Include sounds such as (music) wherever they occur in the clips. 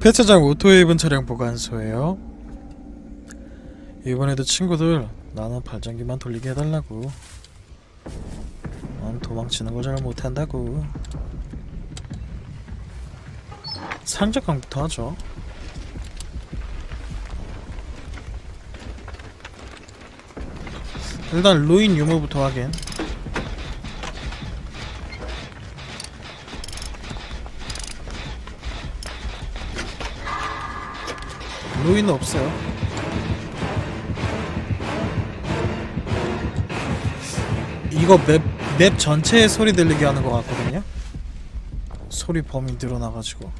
폐차장 오토웨이븐 차량 보관소예요. 이번에도 친구들 나는 발전기만 돌리게 해달라고. 난 도망치는 거 잘 못한다고. 상자깡부터 하죠. 일단 루인 유무부터 하긴. 루인은 없어요. 이거 맵, 맵 전체에 소리 들리게 하는 것 같거든요? 소리 범위 늘어나가지고.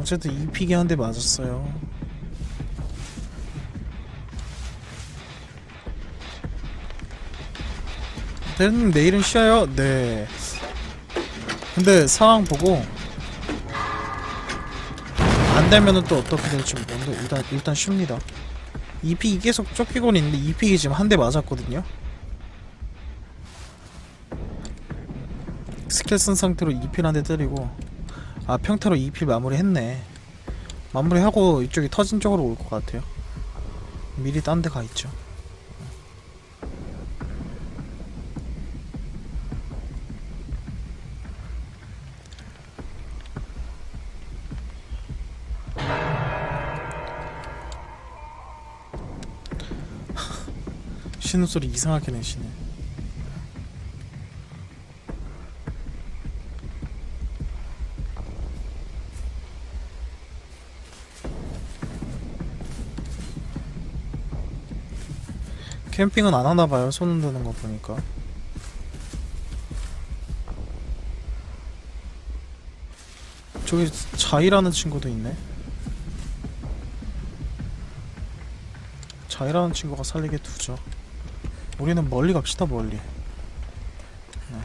어쨌든 이피기 한 대 맞았어요. 대리님 내일은 쉬어요? 네. 근데 상황 보고 안 되면은 또 어떻게 될지 모르는데 일단 일단 쉽니다. 이 픽이 계속 쫓기고는 있는데 이 픽이 지금 한 대 맞았거든요. 스킬 쓴 상태로 2필 한 대 때리고 아 평타로 2필 마무리했네. 마무리하고 이쪽이 터진 쪽으로 올 것 같아요. 미리 딴 데 가 있죠. 신음소리 이상하게 내시네. 캠핑은 안 하나 봐요. 손 흔드는 거 보니까. 저기 자이라는 친구도 있네. 자이라는 친구가 살리게 두죠. 우리는 멀리 갑시다 멀리. 네.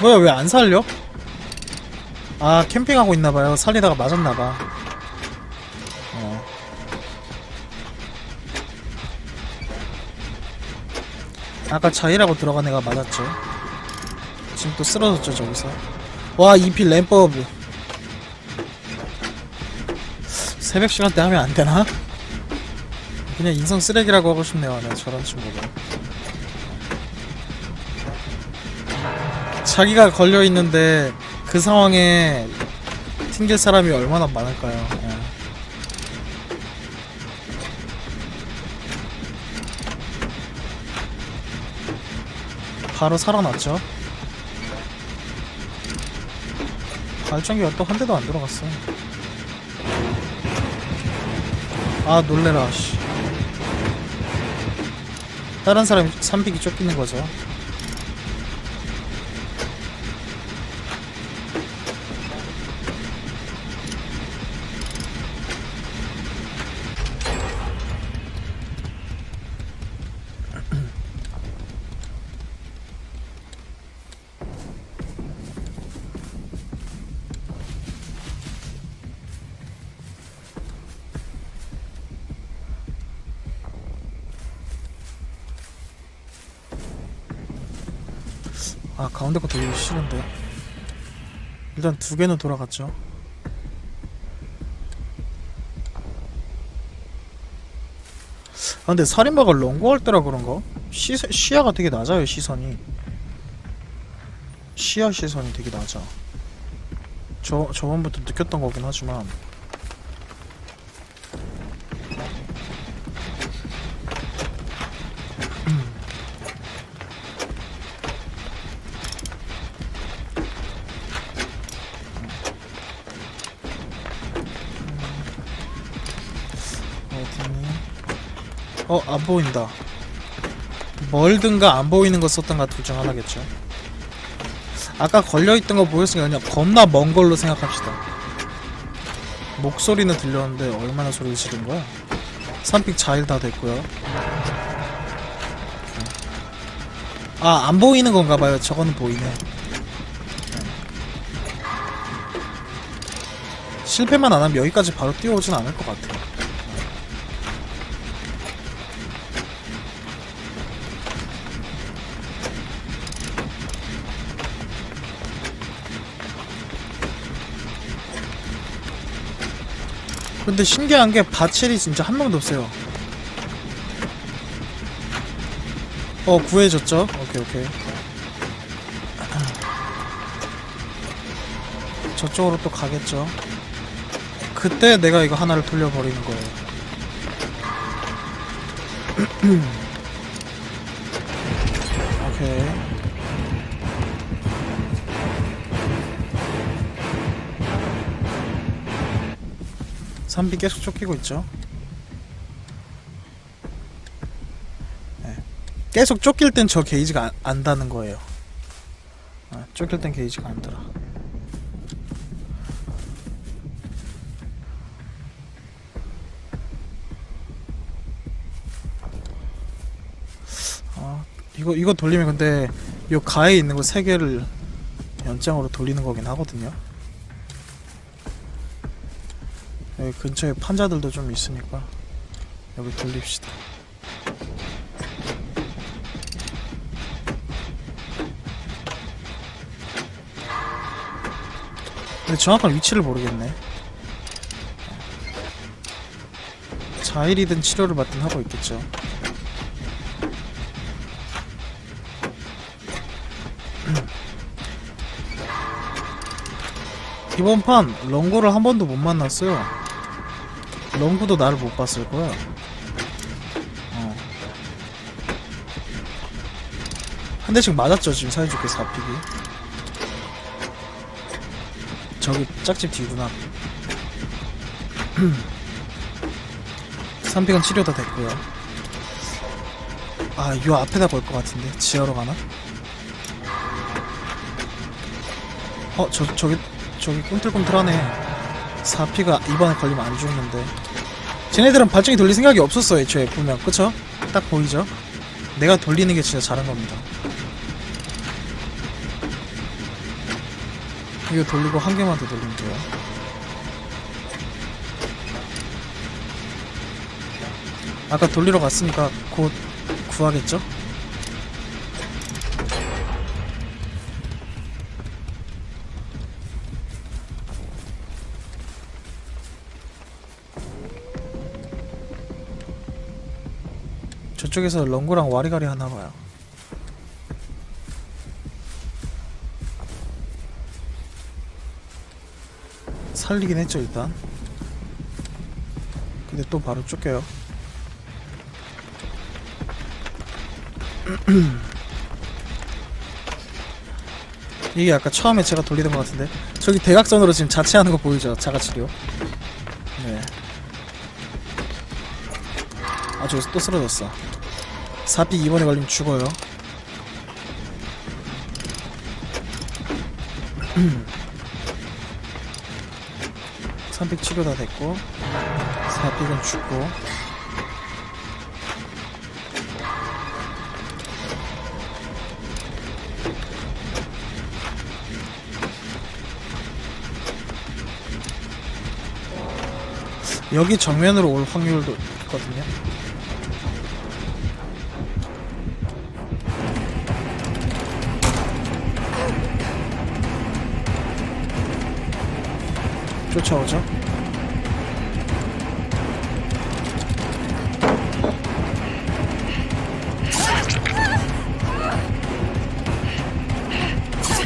뭐야 왜 안 살려? 아 캠핑하고 있나봐요 살리다가 맞았나봐 어. 아까 자이라고 들어간 애가 맞았죠 지금 또 쓰러졌죠 저기서 와 이필 램법 새벽 시간대 하면 안 되나? 그냥 인성 쓰레기라고 하고 싶네요 네, 저런 친구가 자기가 걸려 있는데 그 상황에 튕길 사람이 얼마나 많을까요? 예. 바로 살아났죠. 발전기가 또 한 대도 안 들어갔어. 아 놀래라 씨. 다른 사람이 3픽이 쫓기는 거죠. 아 가운데 거 돌리기 싫은데. 일단 두 개는 돌아갔죠. 아 근데 살인마가 롱거할 때라 그런가? 시, 시야가 되게 낮아요 시선이. 시야 시선이 되게 낮아. 저, 저번부터 느꼈던 거긴 하지만 어, 안 보인다. 멀든가 안 보이는 거 썼던가 둘 중 하나겠죠. 아까 걸려있던 거 보였으니까 그냥 겁나 먼 걸로 생각합시다. 목소리는 들렸는데 얼마나 소리를 지른 거야? 3픽 자일 다 됐고요. 아 안 보이는 건가 봐요 저거는 보이네 실패만 안 하면 여기까지 바로 뛰어오진 않을 것 같아요 근데 신기한 게 바첼이 진짜 한 명도 없어요. 어 구해졌죠? 오케이 오케이. (clears throat) 저쪽으로 또 가겠죠? 그때 내가 이거 하나를 돌려버리는 거예요 (clears throat) 산비 계속 쫓기고 있죠 네. 계속 쫓길 땐 저 게이지가 안, 안 다는 거예요 아, 쫓길 땐 게이지가 안 들어 아, 이거 이거 돌리면 근데 요 가에 있는 거 세 개를 연장으로 돌리는 거긴 하거든요. 여기 근처에 판자들도 좀 있으니까 여기 돌립시다. 근데 정확한 위치를 모르겠네. 자일이든 치료를 받든 하고 있겠죠. (clears throat) 이번 판 렁구를 한 번도 못 만났어요. 렁구도 나를 못 봤을 거야. 어. 한 대씩 맞았죠 지금 사이좋게 4픽이. 저기 짝집 뒤구나. 3픽은 치료 다 됐고요. 아, 요 앞에다 걸 것 같은데 지하로 가나? 어, 저 저기 저기 꿈틀꿈틀하네. 4피가 이번에 걸리면 안 죽는데. 쟤네들은 발전기 돌릴 생각이 없었어 애초에 보면 그쵸? 딱 보이죠? 내가 돌리는 게 진짜 잘한 겁니다. 이거 돌리고 한 개만 더 돌리면 돼요. 아까 돌리러 갔으니까 곧 구하겠죠? 저쪽에서 렁구랑 와리가리 하나 봐요. 살리긴 했죠 일단. 근데 또 바로 쫓겨요. (clears throat) 이게 아까 처음에 제가 돌리던 것 같은데 저기 대각선으로 지금 자체하는 거 보이죠? 자가치료. 네. 아 저기 또 쓰러졌어. 4픽 2번에 걸리면 죽어요. (clears throat) 삼픽 치료 다 됐고 4픽은 죽고 여기 정면으로 올 확률도 있거든요. 쫓아오죠.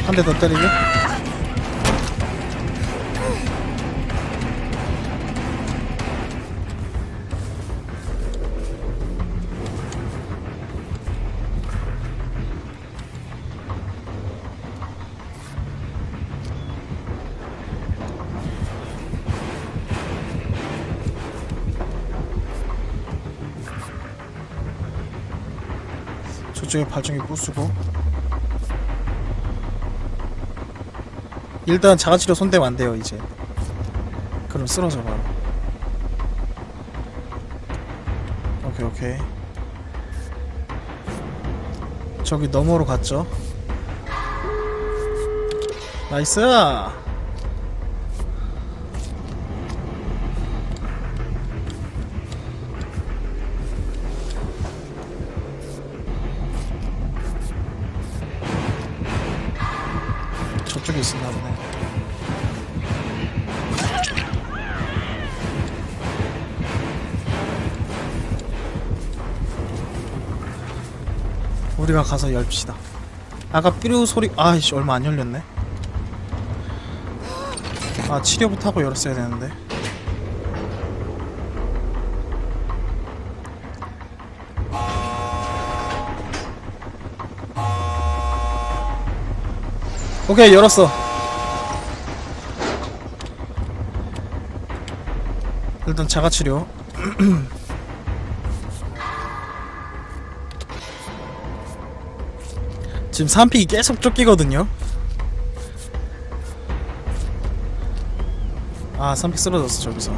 한 대 더 때리게. 저쪽에 발전기 부수고. 일단 자가치료 손대면 안 돼요 이제. 그럼 쓰러져 바로 오케이 오케이. 저기 너머로 갔죠? 나이스 저쪽에 있었나 보네. 우리가 가서 열읍시다. 아까 삐루 소리 아이씨 얼마 안 열렸네. 아 치료부터 하고 열었어야 되는데 오케이 열었어. 일단 자가치료. (clears throat) 지금 3픽이 계속 쫓기거든요. 아 3픽 쓰러졌어 저기서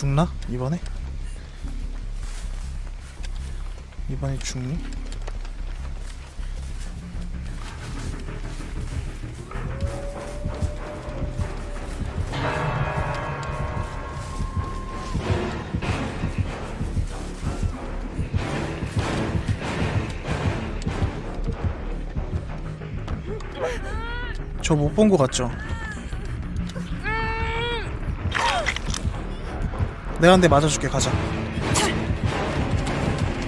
죽나? 이번에? 이번에 죽니? 저 못 본 거 같죠? 내가 한 대 맞아줄게 가자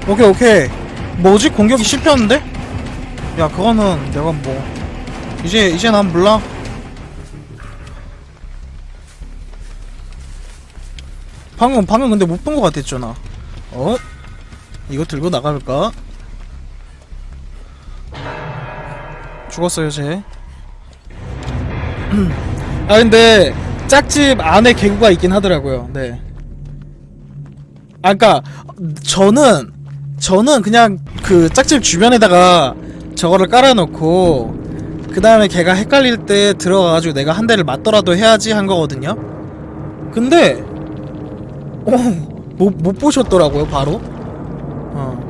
오케이 오케이 뭐지 공격이 실패했는데? 야 그거는 내가 뭐 이제 이제 난 몰라 방금 방금 근데 못본거 같았죠 나 어? 이거 들고 나갈까? 죽었어요 쟤 (clears throat) 아 근데 짝집 안에 개구가 있긴 하더라고요. 네. 아까 저는 저는 그냥 그 짝집 주변에다가 저거를 깔아놓고 그 다음에 걔가 헷갈릴 때 들어가가지고 내가 한 대를 맞더라도 해야지 한 거거든요. 근데 어 못 못 보셨더라고요 바로. 어.